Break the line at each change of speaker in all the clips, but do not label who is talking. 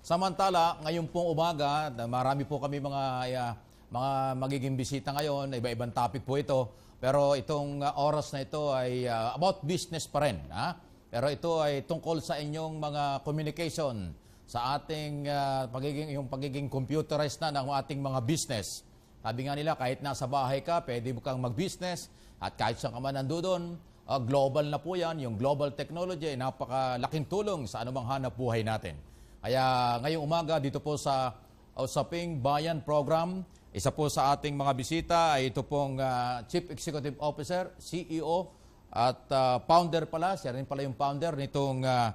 Samantala, ngayon pong umaga, marami po kami mga ah, mga magiging bisita ngayon, iba-ibang topic po ito. Pero itong ah, oras na ito ay ah, about business pa rin. Ha? Pero ito ay tungkol sa inyong mga communication, sa ating ah, pagiging, yung pagiging computerized na ng ating mga business. Sabi nga nila, kahit nasa bahay ka, pwede mo kang mag-business at kahit saan ka man nandoon, ah, global na po yan. Yung global technology napakalaking tulong sa anumang hanap buhay natin. Kaya ngayong umaga dito po sa Usaping Bayan Program, isa po sa ating mga bisita ay ito pong ah, Chief Executive Officer, CEO at ah, founder pala, siya rin pala yung founder nitong uh,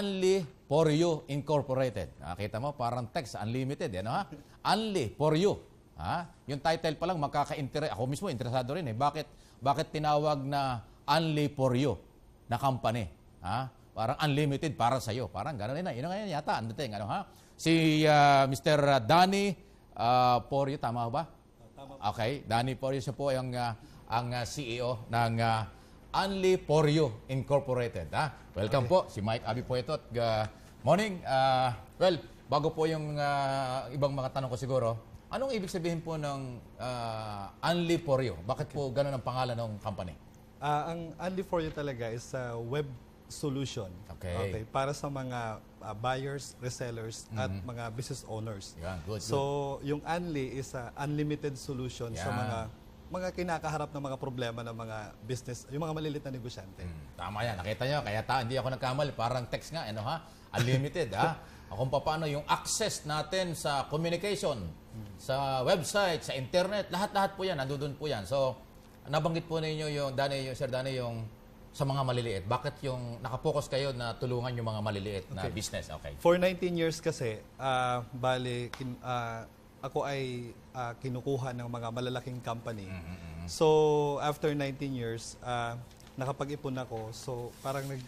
Unli for You Incorporated. Nakita mo, parang text, unlimited, ano ha? Unli for You. Ha? Yung title pa lang makaka-interest. Ako mismo interesado rin eh. Bakit bakit tinawag na Unli for You na company? Ha? Parang unlimited para sa iyo. Parang gano'n na. Yun ngayon yata ang dating, ano ha? Si ah, Mr. Danny uh, Porio, tama ba? Okay, Danny Porio siya po ang ah, ang ah, CEO ng uh, Unli for You Incorporated. Ha? Welcome po, si Mike Abi po ito. At, ah, morning. ah, well, bago po yung ah, ibang mga tanong ko siguro, anong ibig sabihin po ng uh, Unli for You? Bakit po ganun ang pangalan ng company?
Ah, ang Only for You talaga is a web solution.
Okay.
para sa mga ah, buyers, resellers, at mga business owners.
Yan, good,
So, yung Only is a unlimited solution sa mga mga kinakaharap ng mga problema ng mga business, yung mga maliliit na negosyante.
Hmm, tama yan. Nakita nyo, kaya ta, hindi ako nagkamali. Parang text nga, ano ha? Unlimited, ha? Kung paano yung access natin sa communication, sa website, sa internet, lahat-lahat po yan, nandoon po yan. So, nabanggit po ninyo yung, Dani, yung, Sir Dani, yung sa mga maliliit. Bakit yung nakapokus kayo na tulungan yung mga maliliit na business? Okay.
For 19 years kasi, ah bali, kin, ah, ako ay ah, kinukuha ng mga malalaking company. So, after 19 years, ah, nakapag-ipon ako. So, parang nag,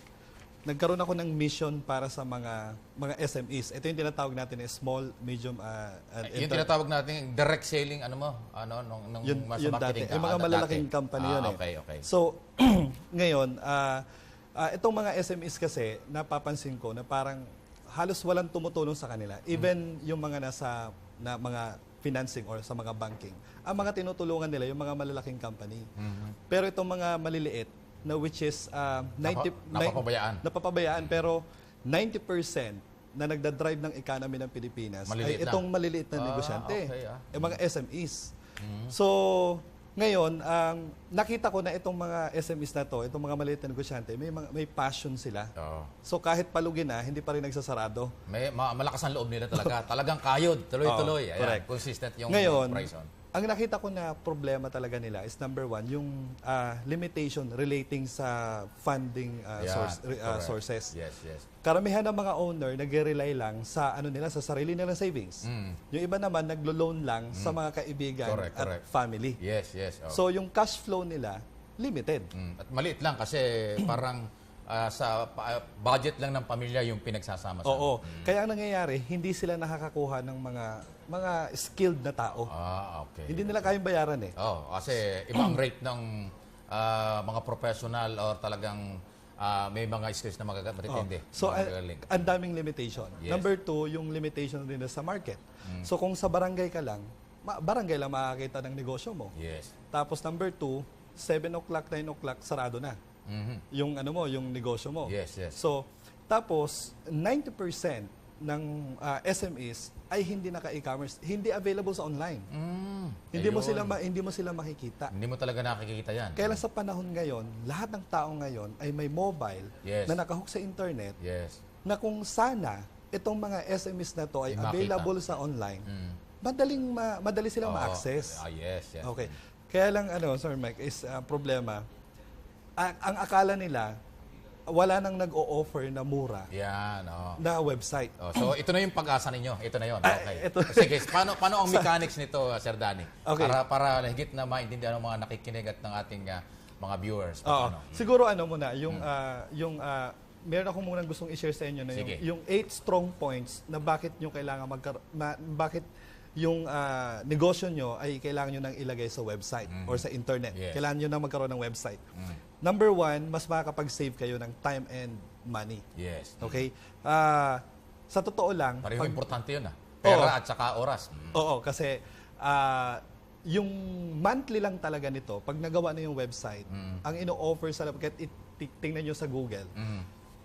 nagkaroon ako ng mission para sa mga mga SMEs. Ito yung tinatawag natin na small, medium, ah, and
yung
enter-
tinatawag natin direct selling, ano mo? Ano, nung, nung
yun,
sa
yun dati.
marketing ka?
Yung mga
Ah,
malalaking
dati.
company
Ah,
yun eh.
Okay, okay.
So, ngayon, ah, ah, itong mga SMEs kasi, napapansin ko na parang halos walang tumutulong sa kanila. Even yung mga nasa na mga financing or sa mga banking. Ang mga tinutulungan nila, yung mga malalaking company. Pero itong mga maliliit, na which is ah, 90...
Napa- napapabayaan.
napapabayaan, pero 90% na nagda-drive ng economy ng Pilipinas
Maliliit
ay
lang.
itong maliliit na
Ah,
negosyante.
okay, ah.
Yung mga SMEs. So, ngayon, ang nakita ko na itong mga SMEs na to, itong mga maliit na negosyante, may, mga, may passion sila.
Oo.
So, kahit palugin na, hindi pa rin nagsasarado.
May ma- malakas ang loob nila talaga. Talagang kayod, tuloy-tuloy. Ayan,
correct.
consistent yung
Ngayon,
operation.
Ang nakita ko na problema talaga nila is number one, yung ah, limitation relating sa funding ah,
Yan,
source,
correct.
sources.
Yes, yes.
Karamihan ng mga owner nagre-rely lang sa ano nila sa sarili nilang savings.
Mm.
Yung iba naman naglo-loan lang sa mga kaibigan
Correct,
at
correct.
family.
Yes, yes. oh.
So yung cash flow nila limited.
Mm. At maliit lang kasi parang ah, sa pa- budget lang ng pamilya yung pinagsasama sa.
Oo. Kaya ang nangyayari, hindi sila nakakakuha ng mga mga skilled na tao.
Ah, okay.
Hindi nila kayang bayaran eh.
Oh, kasi ibang rate ng ah, mga professional or talagang ah, may mga skills na magaga- matitindi.
So,
mga gagaling.
ang daming limitation.
Yes.
Number two, yung limitation din sa market. So, kung sa barangay ka lang, ma- barangay lang makakita ng negosyo mo.
yes.
Tapos number two, 7 o'clock, 9 o'clock, sarado na.
Mhm.
Yung ano mo, yung negosyo mo.
Yes, yes.
So, tapos 90% ng ah, SMEs ay hindi naka-e-commerce, hindi available sa online.
Mm,
Hindi mo
ayun.
sila ma- hindi mo sila makikita.
Hindi mo talaga nakikita yan.
Kaya lang sa panahon ngayon, lahat ng tao ngayon ay may mobile
Yes.
na nakahook sa internet
Yes.
na kung sana itong mga SMEs na to ay
makita.
available sa online,
Mm.
madaling ma- madali silang
Oo.
ma-access.
Ah, yes, yes.
Okay. Kaya lang ano, Sir Mike, is ah, problema. A- ang akala nila wala nang nag-o-offer na mura
Yan, oh.
na website.
Oh, so ito na yung pag-asa ninyo. Ito na yon.
Ah,
Okay.
ito.
Sige, paano paano ang mechanics nito, uh, Sir Danny?
Okay.
Para para higit na maintindihan ng mga nakikinig at ng ating uh, mga viewers.
Oo.
Paano?
Siguro ano muna, yung ah, yung ah, meron ako munang gustong i-share sa inyo na yung,
Sige.
yung eight strong points na bakit nyo kailangan magkar ma- bakit yung ah, negosyo nyo ay kailangan nyo nang ilagay sa website or sa internet.
Yes.
Kailangan nyo nang magkaroon ng website.
Mm.
Number one, mas makakapag-save kayo ng time and money.
Yes.
Okay? Ah, sa totoo lang,
Pareho
pag-
importante yun ah. Pera
Oo.
at saka oras. Mm.
Oo, kasi ah, yung monthly lang talaga nito, pag nagawa na yung website, ang ino-offer sa tingnan nyo sa Google,
Mm.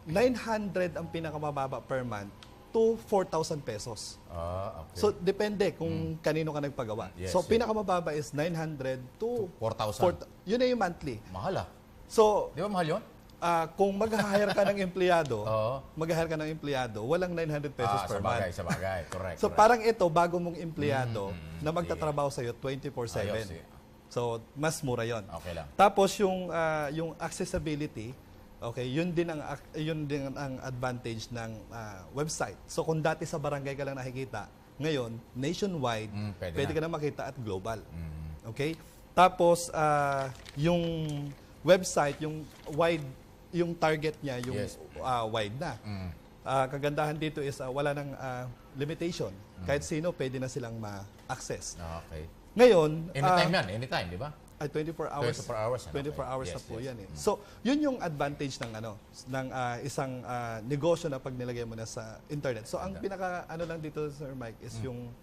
900 ang pinakamababa per month to 4,000 pesos.
Ah, okay.
So, depende kung kanino ka nagpagawa.
Yes,
so,
yes.
pinakamababa is 900 to
4,000.
4,000. Yun na yung monthly.
Mahal ah.
So,
Di ba mahal yun?
ah, kung mag-hire ka ng empleyado,
Oo.
mag-hire ka ng empleyado, walang 900 pesos
ah,
per
sa
month.
bagay, sa bagay. Correct.
So
correct.
parang ito, bago mong empleyado
Mm,
na magtatrabaho sa'yo 24-7.
Ayos, eh.
So, mas mura yon.
Okay lang.
Tapos yung ah, yung accessibility, okay, yun din ang yun din ang advantage ng ah, website. So kung dati sa barangay ka lang nakikita, ngayon nationwide,
Mm, pwede
pwede,
na.
ka na makita at global.
Mm.
Okay? Tapos ah, yung website, yung wide yung target niya, yung
Yes.
ah, wide na.
Mm.
Ah, kagandahan dito is ah, wala ng ah, limitation. Kahit sino pwede na silang ma-access.
Okay.
Ngayon,
Anytime
ah,
yan, anytime, di ba?
Ay 24 hours.
24 hours. yan,
24
okay.
hours
Yes,
na po
yes.
yan eh. So, yun yung advantage ng ano, ng ah, isang ah, negosyo na pag nilagay mo na sa internet. So, ang pinaka ano lang dito Sir Mike is yung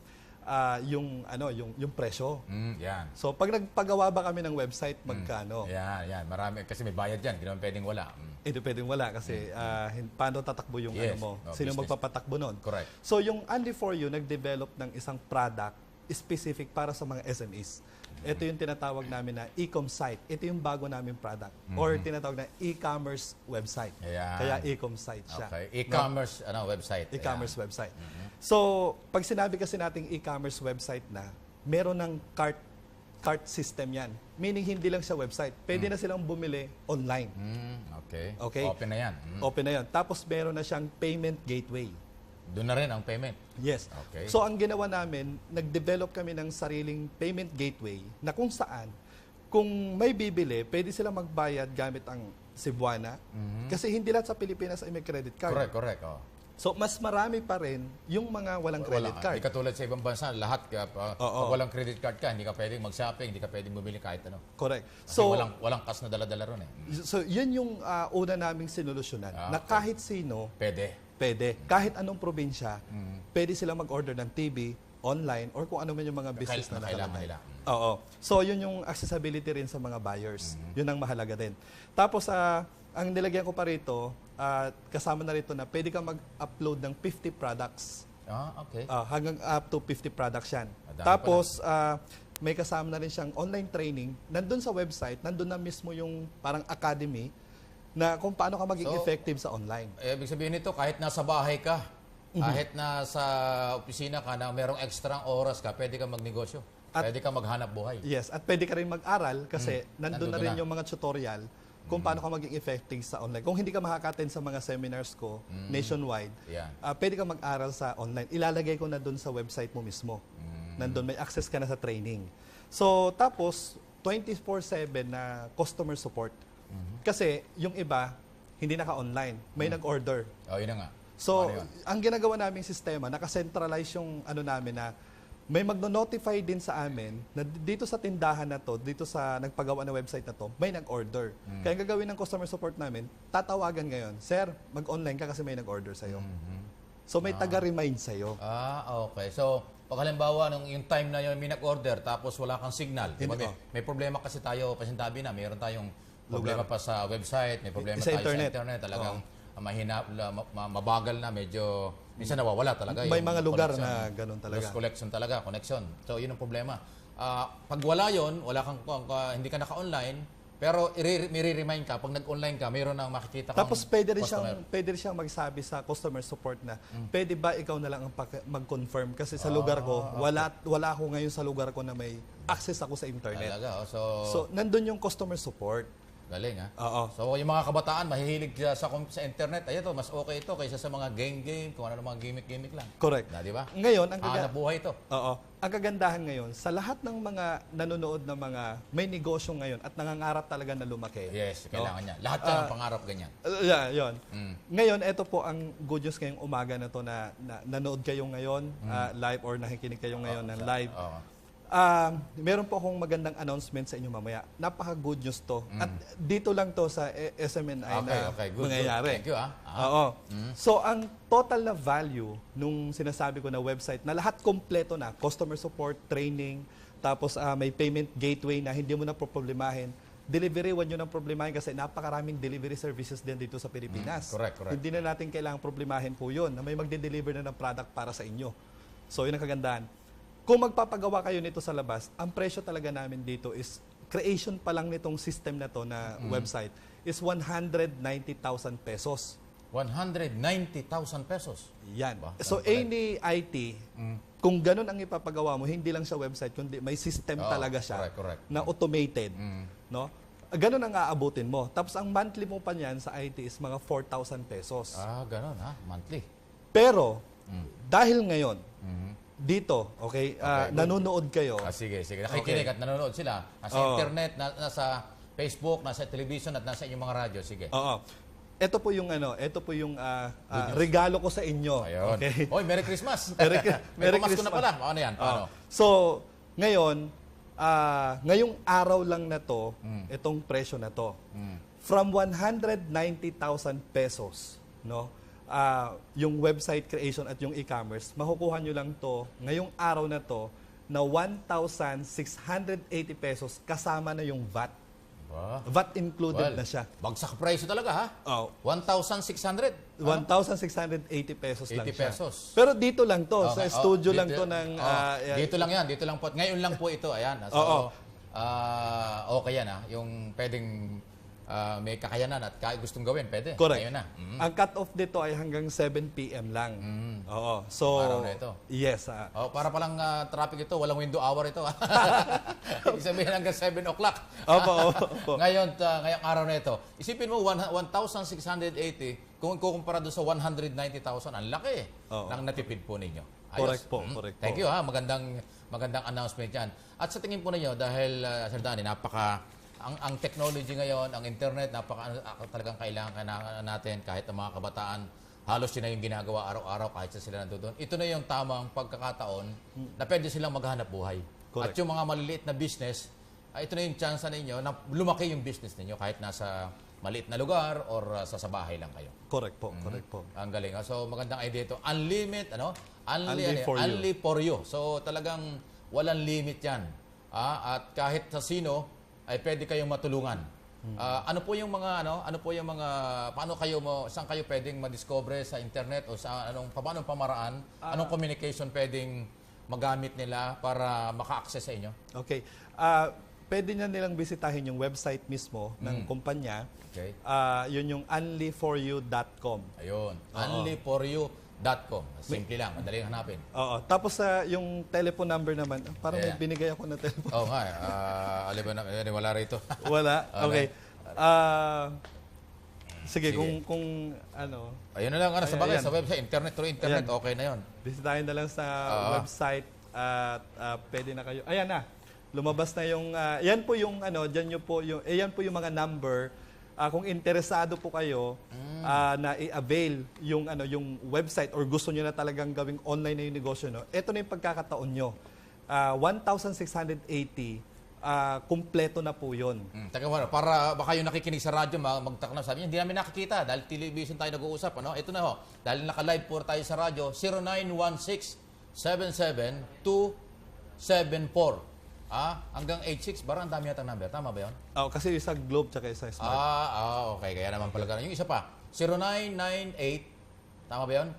ah, yung ano, yung yung presyo.
Mm, yan.
So, pag nagpagawa ba kami ng website, magkano?
Yan, yan. Marami. Kasi may bayad yan. Hindi naman pwedeng wala. Mm.
Hindi pwedeng wala kasi ah, hin- paano tatakbo yung
Yes.
ano mo?
Oh,
Sino
business.
magpapatakbo nun?
Correct.
So yung Only For You nag-develop ng isang product specific para sa mga SMEs. Ito yung tinatawag namin na e-com site. Ito yung bago namin product. Or tinatawag na e-commerce website.
Ayan.
Kaya e-com site siya.
Okay. E-commerce ano, website.
E-commerce
Ayan.
website. So, pag sinabi kasi nating e-commerce website na, meron ng cart cart system yan. Meaning hindi lang siya website. Pwede na silang bumili online.
Mm, okay.
Okay.
Open na yan. Mm.
Open na yan. Tapos meron na siyang payment gateway.
Doon na rin ang payment.
Yes.
Okay.
So ang ginawa namin, nag-develop kami ng sariling payment gateway na kung saan, kung may bibili, pwede sila magbayad gamit ang Cebuana. Kasi hindi lahat sa Pilipinas ay may credit card.
Correct, correct. Oh.
So mas marami pa rin yung mga walang credit
Wala.
card.
Hindi katulad sa ibang bansa, lahat ka, uh,
Oo.
pag walang credit card ka, hindi ka pwedeng mag-shopping, hindi ka pwedeng bumili kahit ano.
Correct.
Kasi
So,
walang, walang cash na dala-dala ron eh.
so yun yung ah, una naming sinolusyonan
Ah,
na kahit sino
Pwede.
Pwede, kahit anong probinsya,
Mm.
pwede sila mag-order ng TV, online, or kung ano man yung mga business
Kail-
na
kailangan nila.
Oo. So, yun yung accessibility rin sa mga buyers. Yun ang mahalaga din. Tapos, ah, ang nilagyan ko pa rito, ah, kasama na rito na pwede ka mag-upload ng 50 products.
Ah, okay.
Ah, hanggang up to 50 products yan.
Madami
Tapos, ah, may kasama na rin siyang online training. Nandun sa website, nandun na mismo yung parang academy na kung paano ka maging
So,
effective sa online.
Eh, ibig sabihin nito, kahit nasa bahay ka,
Mhm.
kahit nasa opisina ka na merong extra oras ka, pwede ka magnegosyo.
At-
pwede ka maghanap buhay.
Yes, at pwede ka rin mag-aral kasi nandun,
Nandun
na rin
na.
yung mga tutorial kung paano ka maging effective sa online. Kung hindi ka makaka-attend sa mga seminars ko nationwide,
Yan.
ah, pwede ka mag-aral sa online. Ilalagay ko na doon sa website mo mismo. Nandun, may access ka na sa training. So, tapos, 24-7 na customer support. Kasi yung iba, hindi naka-online. May nag-order.
Oh, yun na nga.
So,
Paano yun?
ang ginagawa naming sistema, nakacentralize yung ano namin na may magno-notify din sa amin na dito sa tindahan na to, dito sa nagpagawa na website na to, may nag-order.
Hmm.
Kaya ang gagawin ng customer support namin, tatawagan ngayon, Sir, mag-online ka kasi may nag-order sa'yo. So, may taga-remind sa'yo.
Ah, okay. So, pag halimbawa, nung yung time na yun, may nag-order, tapos wala kang signal. Di ba?
Hindi,
May,
oh.
may problema kasi tayo, pasintabi na, mayroon tayong problema pa sa website, may problema
Sa
tayo
internet.
sa internet. Talagang mahina, la- ma- ma- mabagal na, medyo, minsan nawawala talaga.
May mga lugar na ganun talaga.
Lost connection talaga, connection. So, yun ang problema. Ah, pag wala yun, wala kang, kung- kung- hindi ka naka-online, pero i- remind ka, pag nag-online ka, mayroon nang makikita kang
Tapos pwede rin
customer.
siyang pwede rin siyang magsabi sa customer support na pwede ba ikaw na lang ang mag-confirm kasi sa lugar ko wala wala ako ngayon sa lugar ko na may access ako sa internet.
Talaga, oh. so,
So nandun yung customer support.
Galing ha.
Oo.
So yung mga kabataan mahihilig sa sa, sa internet, ay ito mas okay ito kaysa sa mga game-game, kung ano mga gimmick-gimmick lang.
Correct.
Na, di ba?
Ngayon ang
Hanap
gaga-
buhay ito.
Oo. Ang kagandahan ngayon, sa lahat ng mga nanonood na mga may negosyo ngayon at nangangarap talaga na lumaki.
Yes,
no?
kailangan niya. Lahat yan ang
Ah,
pangarap ganyan.
Uh, yeah, yun.
Mm.
Ngayon, ito po ang good news ngayong umaga na to na, na nanood kayo ngayon
Mm.
ah, live or nakikinig kayo ngayon ng live.
Oo.
Ah, meron po akong magandang announcement sa inyo mamaya. Napaka-good news to. At dito lang to sa eh, SMNI
Mm. Okay,
na
okay. Good, good.
mangyayari.
Thank you, ah. Ah.
Oo. So, ang total na value nung sinasabi ko na website na lahat kompleto na, customer support, training, tapos ah, may payment gateway na hindi mo na problemahin. Delivery, huwag nyo nang problemahin kasi napakaraming delivery services din dito sa Pilipinas.
Mm, correct, correct.
Hindi na natin kailangang problemahin po yun na may magde-deliver na ng product para sa inyo. So, yun ang kagandahan. Kung magpapagawa kayo nito sa labas, ang presyo talaga namin dito is creation pa lang nitong system na to na
Mm.
website is 190,000 pesos.
190,000 pesos.
Yan.
Ba,
So, any IT, kung ganun ang ipapagawa mo, hindi lang siya website, kundi may system
Oo,
talaga siya
correct, correct.
na automated.
Mm.
No? Ganun ang aabutin mo. Tapos ang monthly mo pa niyan sa IT is mga 4,000 pesos.
Ah, ganun ha, monthly.
Pero,
Mm.
dahil ngayon,
Mhm.
Dito, okay, ah,
Okay,
nanonood kayo,
Ah, sige, sige. Nakikinig
Okay.
at nanonood sila. Nasa
Oo.
internet, na, nasa Facebook, nasa television at nasa inyong mga radyo. Sige.
Oo. Ito po yung ano, ito po yung ah, ah, regalo ko sa inyo.
Ayun.
Okay.
Oy, Merry Christmas.
Merry,
May pamasko na pala. Ano yan?
Oo.
Paano?
So, ngayon, ah, ngayong araw lang na to,
Mm.
itong presyo na to,
Mm.
from 190,000 pesos, no? Ah, yung website creation at yung e-commerce, makukuha nyo lang to ngayong araw na to na 1,680 pesos kasama na yung VAT.
Ba?
VAT included
Well,
na siya.
Bagsak presyo talaga ha.
Oh,
1,600.
1,680 pesos lang
80
siya.
pesos.
Pero dito lang to,
Okay,
sa
oh,
studio
dito-
lang to ng...
oh,
ah,
dito lang yan, dito lang po. Ngayon lang po ito, ayan. So,
Oo.
ah, okay yan ha. Yung pwedeng ah, may kakayanan at kaya gustong gawin, pwede.
Correct.
Ngayon na. Mm.
Ang cut-off dito ay hanggang 7 p.m. lang.
Mm.
Oo. So,
Araw na ito.
Yes. ah.
Oh, para palang ah, traffic ito, walang window hour ito. Ibig sabihin hanggang 7 o'clock.
opo, opo, opo.
Ngayon, ta- ngayong araw na ito, isipin mo, one- 1,680, kung kukumpara doon sa 190,000, ang laki
Oo.
ng natipid po ninyo.
Correct po,
Mm.
correct
Thank
po.
you ha, magandang magandang announcement yan. At sa tingin po ninyo, dahil uh, Sir Danny, napaka, ang, ang technology ngayon, ang internet, napaka ah, talagang kailangan kailangan natin kahit ang mga kabataan, halos yun na yung ginagawa araw-araw kahit sa sila nandoon. Ito na yung tamang pagkakataon na pwede silang maghanap buhay. At
Correct.
yung mga maliliit na business, ah, ito na yung chance ninyo na lumaki yung business ninyo kahit nasa maliit na lugar or ah, sa, sa bahay lang kayo.
Correct po,
Mm-hmm.
correct po.
Ang galing. So magandang idea ito. Unlimit, ano? Only,
Only
ano,
for you.
only for you. So talagang walang limit yan. Ah, at kahit sa sino, ay pwede kayong matulungan.
Hmm.
Ah, ano po yung mga ano ano po yung mga paano kayo mo saan kayo pwedeng madiscover sa internet o sa anong paano pamaraan
Ah.
anong communication pwedeng magamit nila para maka-access sa inyo
Okay. Ah, pwede niya nilang bisitahin yung website mismo ng
Mm.
kumpanya.
okay
Ah, yun yung onlyforyou.com.
ayun
Oo.
onlyforyou.com simple lang madaling hanapin
Oo. Tapos sa yung telephone number naman, ah, parang may
Yeah.
binigay ako na telephone.
Oh, nga. Uh, alam na, eh, wala rito.
Wala. Okay. Ah, sige,
Sige.
kung kung ano,
Ayun na lang, ano, sa
Ay,
bagay,
ayan.
sa website, internet through internet,
Ayan.
okay na yon.
bisitahin na lang sa
Oo.
website at ah, pwede na kayo. Ayan na. Lumabas na yung ah, yan po yung ano, diyan nyo po yung eh, yan po yung mga number. Ah, kung interesado po kayo
Mm.
ah, na i-avail yung ano yung website or gusto niyo na talagang gawing online na yung negosyo no. Ito na yung pagkakataon nyo. Ah, 1,680 ah, kumpleto na po 'yon.
Mm, teka muna, para baka yung nakikinig sa radyo, mag magtaka na, sabi niya, hindi namin nakikita dahil television tayo nag-uusap. Ano? Ito na ho, dahil naka-live po tayo sa radyo, 0916-77274. Ah, hanggang 86, barang ang dami yata number. Tama ba yun?
Oh, kasi isa Globe tsaka isa Smart.
Ah, ah, okay. Kaya naman pala ganun. Yung isa pa, 0998, tama ba yun?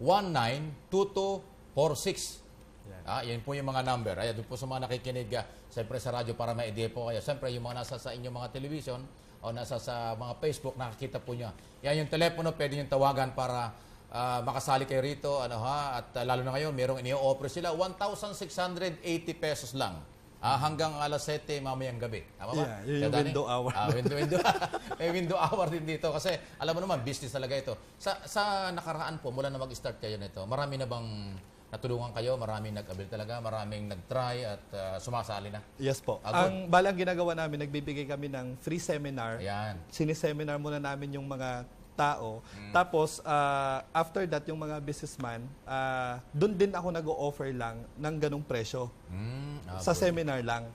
319-2246.
Yan.
Ah, yan po yung mga number. Ayan, doon po sa mga nakikinig, ah, siyempre sa radyo para may idea po kayo. Siyempre, yung mga nasa sa inyong mga television o nasa sa mga Facebook, nakakita po niya. Yan yung telepono, pwede yung tawagan para ah, makasali kayo rito. Ano, ha? At ah, lalo na ngayon, merong ini-offer sila, 1,680 pesos lang. Ah, hanggang alas 7 mamayang gabi. Tama ba?
Yeah, yun yung window hour.
Ah, window, window. may window hour din dito kasi alam mo naman, business talaga ito. Sa, sa nakaraan po, mula na mag-start kayo nito, marami na bang natulungan kayo? Maraming nag-avail talaga? Maraming nag-try at ah, sumasali na?
Yes po.
Ah,
ang balang ginagawa namin, nagbibigay kami ng free seminar.
Ayan.
Siniseminar muna namin yung mga tao. Tapos, ah, after that, yung mga businessman, ah, doon din ako nag-o-offer lang ng ganong presyo.
Mm, ah,
sa
good.
seminar lang.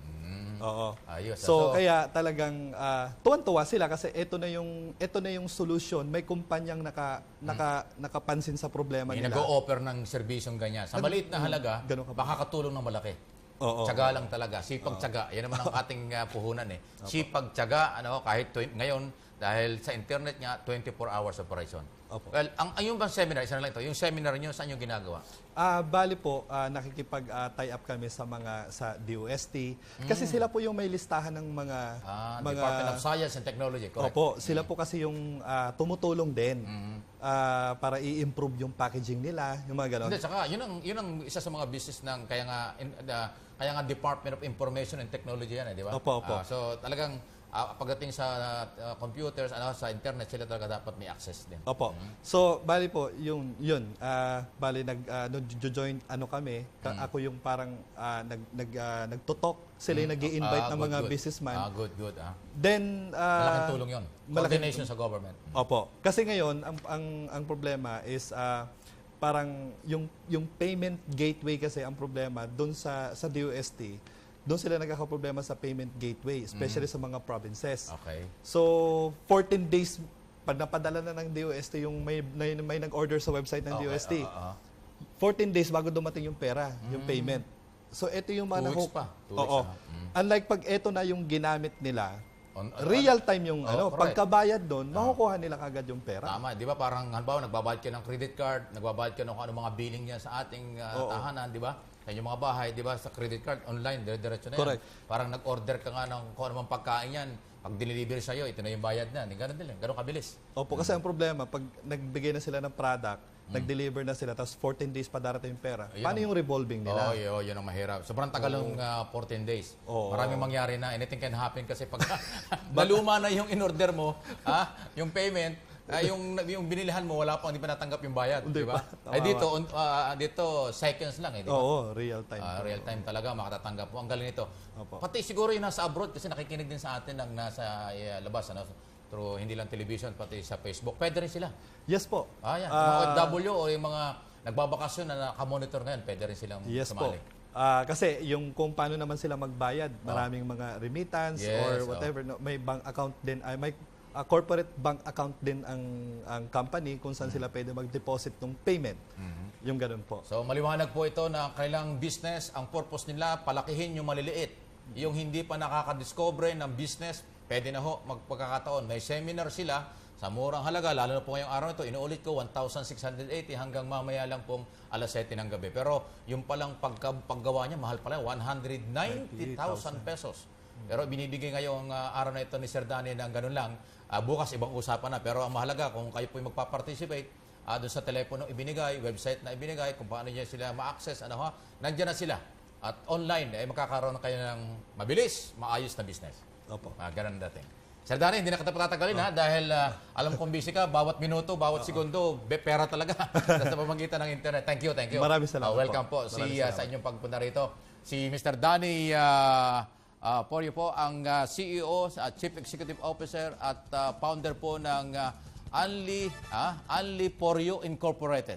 Oo.
Ayos. ah.
So, kaya talagang ah, tuwan-tuwa sila kasi ito na yung ito na yung solution. May kumpanyang naka naka nakapansin sa problema
may
nila.
nag-o-offer ng serbisyong ganyan. Sa maliit na halaga,
Ganun ka
makakatulong ng malaki.
Oo.
Tsaga lang talaga. Sipag tsaga. Yan naman ang ating uh, puhunan eh. Sipag tsaga, ano, kahit ngayon, dahil sa internet niya, 24 hours operation.
Opo.
Well, ang, ang yung bang seminar, isa na lang ito, yung seminar niyo, saan yung ginagawa?
Ah, bali po, ah, nakikipag-tie up kami sa mga sa DOST kasi sila po yung may listahan ng mga
Mm. Ah,
mga
Department of Science and Technology, correct?
Opo, sila po kasi yung ah, tumutulong din
Mm-hmm.
ah, para i-improve yung packaging nila, yung mga ganon.
Hindi, saka yun ang, yun ang isa sa mga business ng kaya nga, in, uh, kaya nga Department of Information and Technology yan, eh, di ba?
Opo, opo.
Ah, so talagang ah, pagdating sa uh, computers, ano, sa internet, sila talaga dapat may access din.
Opo. So, bali po, yung yun, ah, bali nag uh, join ano kami, ka-
Mm.
ako yung parang ah, nag nag ah, nagtutok, sila yung nag-i-invite
Ah,
ng
good,
mga
good.
businessman.
Ah, good, good. Ah.
Then ah,
Malaking tulong yun.
malaking-
Coordination sa government.
Opo. Kasi ngayon ang ang ang problema is ah, parang yung yung payment gateway kasi ang problema doon sa sa DOST. Doon sila nagkakaproblema sa payment gateway, especially sa mga provinces.
Okay.
So, 14 days pag napadala na ng DOST yung may may, may nag-order sa website ng
Okay,
DOST.
ah, ah.
14 days bago dumating yung pera, yung payment. So, ito yung mga
Mm. Two weeks
naho-
pa. Two weeks
Oo.
Mm.
Unlike pag ito na yung ginamit nila,
On-
real time yung
Oh,
ano,
correct.
pagkabayad doon, makukuha nila kagad yung pera.
Tama, di ba? Parang, halimbawa, nagbabayad ka ng credit card, nagbabayad ka ng ano mga billing niya sa ating
Oo.
tahanan, di ba? Sa inyong mga bahay, di ba? Sa credit card, online, dire-diretso na yan.
Correct.
Parang nag-order ka nga ng kung ano mang pagkain yan, pag diniliver sa'yo, ito na yung bayad na. Ganun din, ganun kabilis.
Opo, kasi ang problema, pag nagbigay na sila ng product, nag-deliver na sila, tapos 14 days pa darating yung pera.
Ayun
Paano yung revolving
Oo,
nila?
oh, yun, yun ang mahirap. Sobrang tagal ng ah, 14 days.
Oo.
Maraming mangyari na. Anything can happen kasi pag naluma na yung in-order mo, ha, yung payment, ah, yung yung binilihan mo wala pa hindi pa natanggap yung bayad, di ba? Ay dito on- ah, dito seconds lang eh, di ba?
Oo, real time.
Ah, real time talaga makatatanggap mo. Ang galing nito.
Opo.
Pati siguro yung nasa abroad kasi nakikinig din sa atin ng nasa eh, labas ano through hindi lang television pati sa Facebook. Pwede rin sila.
Yes po.
Ah, yan.
Ah,
mga OFW o yung mga nagbabakasyon na nakamonitor ngayon, pwede rin silang
Yes po.
sumali.
Ah, kasi yung kung paano naman sila magbayad, maraming mga remittance
Yes,
or
oh.
whatever, no, may bank account din, ay may ah, corporate bank account din ang ang company kung saan sila pwede mag-deposit ng payment. Yung ganun po.
So maliwanag po ito na kailang business, ang purpose nila, palakihin yung maliliit. Yung hindi pa nakakadiscover ng business, pwede na ho magpagkakataon. May seminar sila sa murang halaga, lalo na po ngayong araw ito, inuulit ko, 1,680 hanggang mamaya lang pong alas 7 ng gabi. Pero yung palang pagka, paggawa niya, mahal pala, 190,000 pesos. Pero binibigay ngayong ah, araw na ito ni Sir Danny ng ganun lang. Ah, bukas ibang usapan na. Pero ang mahalaga, kung kayo po magpa-participate, ah, doon sa telepono ibinigay, website na ibinigay, kung paano niya sila ma-access, ano ha, nandiyan na sila. At online, eh, makakaroon kayo ng mabilis, maayos na business.
Opo.
Ah, ganun dating. Sir Danny, hindi na kita patatagalin ha, dahil ah, alam kong busy ka, bawat minuto, bawat segundo, be, pera talaga sa pamamagitan ng internet. Thank you, thank you.
Maraming salamat
Ah, welcome po,
po.
si, ah, sa inyong pagpunta rito. Si Mr. Danny uh, Porio po, ang ah, CEO at Chief Executive Officer at ah, founder po ng uh, Anli, ah, Anli Porio Incorporated.